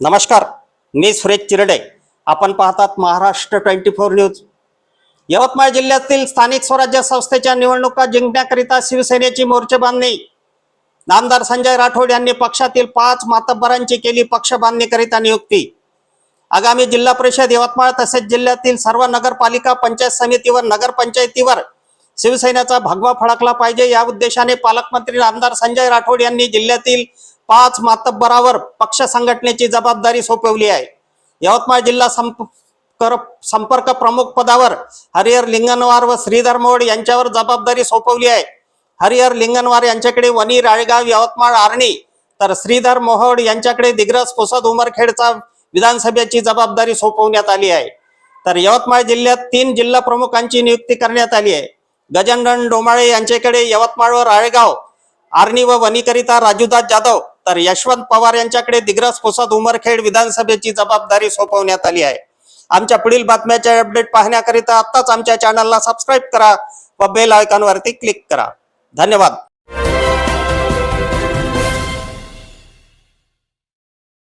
नमस्कार मी सुरेश चिरडे. आपण पाहतात Maharashtra twenty four news. Yavatmal जिल्ह्यातील स्थानिक स्वराज्य संस्थेच्या निवडणुका जिंकण्याकरिता शिवसेनेची मोर्चेबांधणी नामदार संजय राठोड यांनी पक्षातील पाच मातब्बरांची केली पक्ष बांधणीकरिता नियुक्ती. आगामी जिल्हा परिषद यवतमाळ तसेच जिल्ह्यातील सर्व नगरपालिका पंचायत समितीवर नगरपंचायतीवर शिवसेनेचा भगवा फडकला पाहिजे या उद्देशाने पालकमंत्री आमदार संजय राठोड यांनी जिल्ह्यातील पाच मातब्बरावर पक्ष संघटनेची जबाबदारी सोपवली आहे. यवतमाळ जिल्हा संपर्क संपर्क प्रमुख पदावर हरिहर लिंगनवार व श्रीधर मोड यांच्यावर जबाबदारी सोपवली आहे. हरिहर लिंगनवार यांच्याकडे वनी राळेगाव यवतमाळ आर्णी तर श्रीधर मोहोड यांच्याकडे दिग्रस पुसद उमरखेडचा विधानसभेची जबाबदारी सोपवण्यात आली आहे. तर यवतमाळ जिल्ह्यात तीन जिल्हा प्रमुखांची नियुक्ती करण्यात आली आहे. गजानन डोमाळे यांच्याकडे यवतमाळ व राळेगाव आर्णी व वनीकरिता राजूदास जाधव तर यशवंत पवार यांच्याकडे दिग्रस पुसद उमरखेड विधानसभेची जबाबदारी सोपवण्यात आली आहे. आमच्या पुढील बातम्याचे अपडेट पाहण्याकरिता आत्ताच आमच्या चॅनलला सबस्क्राईब करा व बेल आयकॉनवरती क्लिक करा. धन्यवाद.